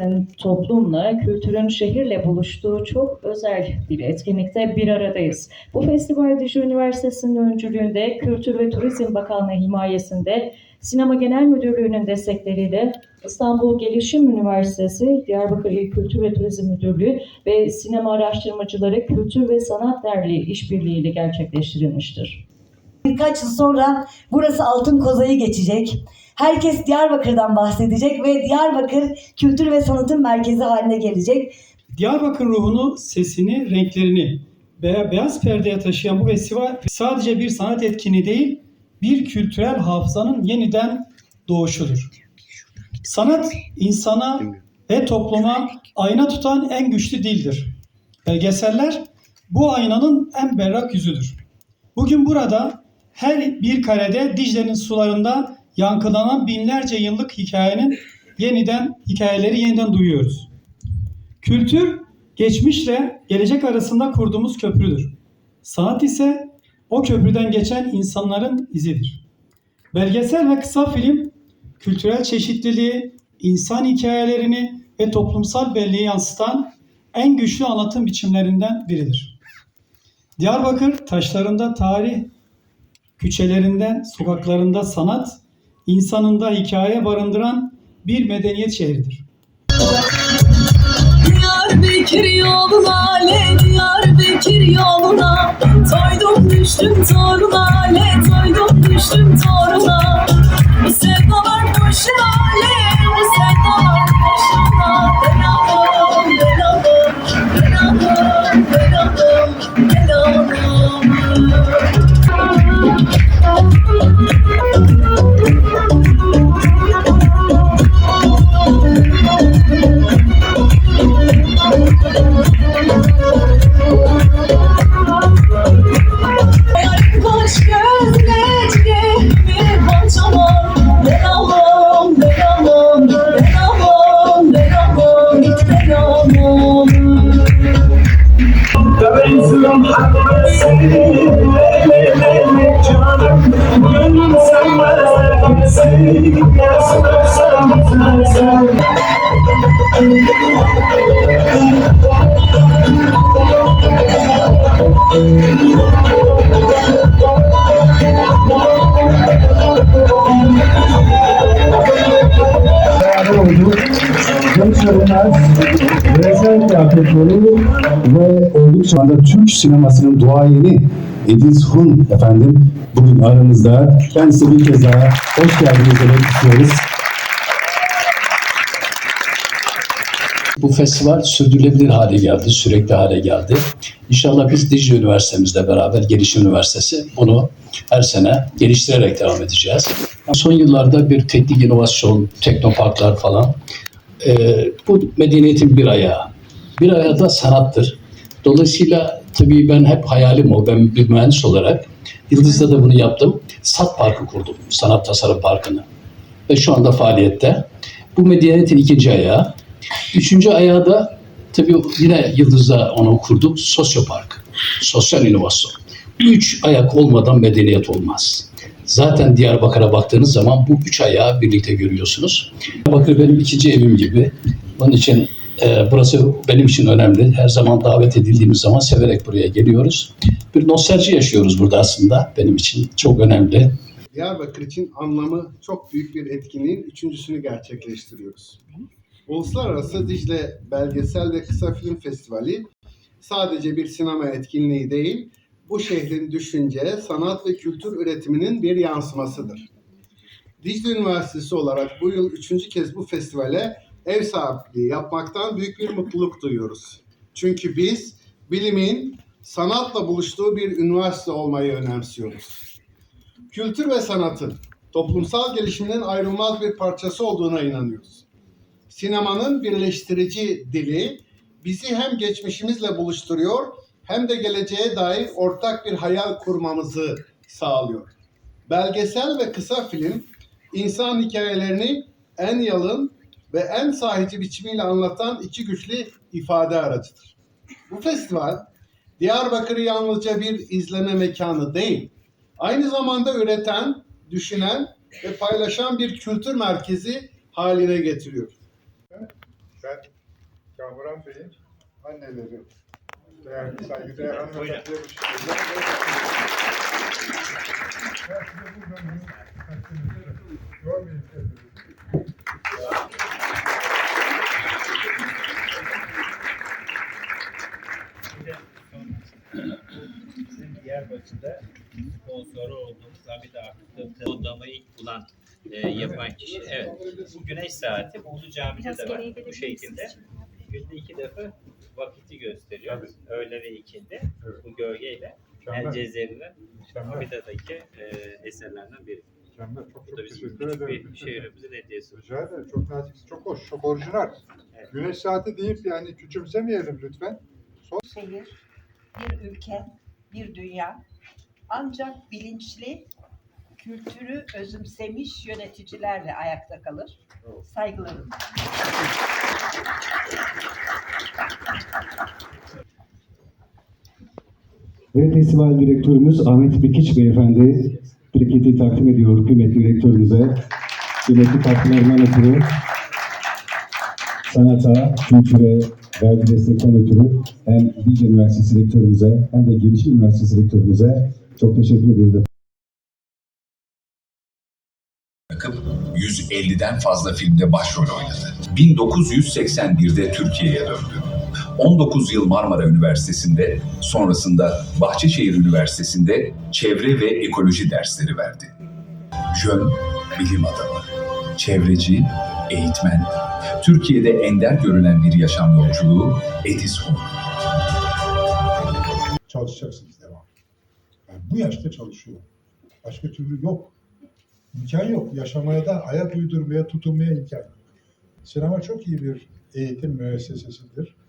Zaten toplumla, kültürün şehirle buluştuğu çok özel bir etkinlikte bir aradayız. Bu festival Dicle Üniversitesi'nin öncülüğünde Kültür ve Turizm Bakanlığı himayesinde Sinema Genel Müdürlüğü'nün destekleriyle İstanbul Gelişim Üniversitesi, Diyarbakır İl Kültür ve Turizm Müdürlüğü ve Sinema Araştırmacıları Kültür ve Sanat Derneği işbirliğiyle gerçekleştirilmiştir. Birkaç yıl sonra burası Altın Koza'yı geçecek. Herkes Diyarbakır'dan bahsedecek ve Diyarbakır kültür ve sanatın merkezi haline gelecek. Diyarbakır ruhunu, sesini, renklerini veya beyaz perdeye taşıyan bu festival sadece bir sanat etkinliği değil, bir kültürel hafızanın yeniden doğuşudur. Sanat insana ve topluma ayna tutan en güçlü dildir. Belgeseller bu aynanın en berrak yüzüdür. Bugün burada her bir karede Dicle'nin sularında yankılanan binlerce yıllık hikayenin yeniden hikayeleri yeniden duyuyoruz. Kültür geçmişle gelecek arasında kurduğumuz köprüdür. Sanat ise o köprüden geçen insanların izidir. Belgesel ve kısa film kültürel çeşitliliği, insan hikayelerini ve toplumsal belleği yansıtan en güçlü anlatım biçimlerinden biridir. Diyarbakır taşlarında tarih, küçelerinde, sokaklarında sanat, insanında hikaye barındıran bir medeniyet şehridir. Diyarbakır yoluna ale Diyarbakır yoluna Toydum düştüm toruna ale Toydum düştüm toruna Benziyorum hakkısın Resmen Kıyafetleri ve oldukça anda Türk sinemasının duayeni Ediz Hun efendim bugün aramızda. Kendisi bir kez daha hoş geldiniz demek istiyoruz. Bu festival sürdürülebilir hale geldi, sürekli hale geldi. İnşallah biz Dicle Üniversitemizle beraber Gelişim Üniversitesi bunu her sene geliştirerek devam edeceğiz. Son yıllarda bir teknik inovasyon, teknoparklar falan e, bu medeniyetin bir ayağı. Bir ayağı da sanattır. Dolayısıyla tabii ben hep hayalim o. Ben bir mühendis olarak Yıldız'da da bunu yaptım. Sat Parkı kurdum. Sanat Tasarım Parkı'nı. Ve şu anda faaliyette. Bu medeniyetin ikinci ayağı. Üçüncü ayağı da tabii yine Yıldız'da onu kurduk. Sosyopark. Sosyal inovasyon. Üç ayak olmadan medeniyet olmaz. Zaten Diyarbakır'a baktığınız zaman bu üç ayağı birlikte görüyorsunuz. Diyarbakır benim ikinci evim gibi. Onun için e, burası benim için önemli. Her zaman davet edildiğimiz zaman severek buraya geliyoruz. Bir nostalji yaşıyoruz burada aslında. Benim için çok önemli. Diyarbakır için anlamı çok büyük bir etkinliğin üçüncüsünü gerçekleştiriyoruz. Uluslararası Dicle Belgesel ve Kısa Film Festivali sadece bir sinema etkinliği değil, bu şehrin düşünce, sanat ve kültür üretiminin bir yansımasıdır. Dicle Üniversitesi olarak bu yıl üçüncü kez bu festivale ev sahipliği yapmaktan büyük bir mutluluk duyuyoruz. Çünkü biz bilimin sanatla buluştuğu bir üniversite olmayı önemsiyoruz kültür ve sanatın toplumsal gelişiminin ayrılmaz bir parçası olduğuna inanıyoruz. Sinemanın birleştirici dili bizi hem geçmişimizle buluşturuyor hem de geleceğe dair ortak bir hayal kurmamızı sağlıyor. Belgesel ve kısa film insan hikayelerini en yalın ve en sahici biçimiyle anlatan iki güçlü ifade aracıdır. Bu festival Diyarbakır'ı yalnızca bir izleme mekanı değil, aynı zamanda üreten, düşünen ve paylaşan bir kültür merkezi haline getiriyor. Ben Kamuran Bey'in anneleri. Değerli saygıdeğer hanımefendiye bu şekilde. Ben size buradan bunu takdim ederim. Kendinizi. Bizim Diyarbakır'da sponsoru olduğumuz Hamid Akıt'ın odamı ilk bulan e, yapan kişi. Evet. Bu güneş saati Ulu Cami'de de var. Bu şekilde. Günde iki defa vakiti gösteriyor. Öğle ve ikindi. Bu gölgeyle. El. Cezeri'nin. Hamida'daki e, eserlerinden biri. Mükemmel. Çok Bu çok da bizim teşekkür küçük ederim. bir şehrimizin hediyesi. Rica ederim. Çok nazik, çok hoş, çok orijinal. Evet. Güneş saati deyip yani küçümsemeyelim lütfen. şehir, bir ülke, bir dünya. Ancak bilinçli, kültürü özümsemiş yöneticilerle ayakta kalır. Saygılarım. Ve festival direktörümüz Ahmet Bikiç Beyefendi plaketi takdim ediyor kıymetli direktörümüze. Kıymetli katkılarından ötürü sanata, kültüre verdiği destekten ötürü hem Dicle Üniversitesi rektörümüze hem de Gelişim Üniversitesi rektörümüze çok teşekkür ediyoruz. takım 150'den fazla filmde başrol oynadı. 1981'de Türkiye'ye döndü. 19 yıl Marmara Üniversitesi'nde, sonrasında Bahçeşehir Üniversitesi'nde çevre ve ekoloji dersleri verdi. Jön, bilim adamı, çevreci, eğitmen, Türkiye'de ender görülen bir yaşam yolculuğu Edison. Çalışacaksınız devam. Yani bu yaşta çalışıyor. Başka türlü yok. İmkan yok. Yaşamaya da ayak uydurmaya, tutunmaya imkan yok. Sinema çok iyi bir eğitim müessesesidir.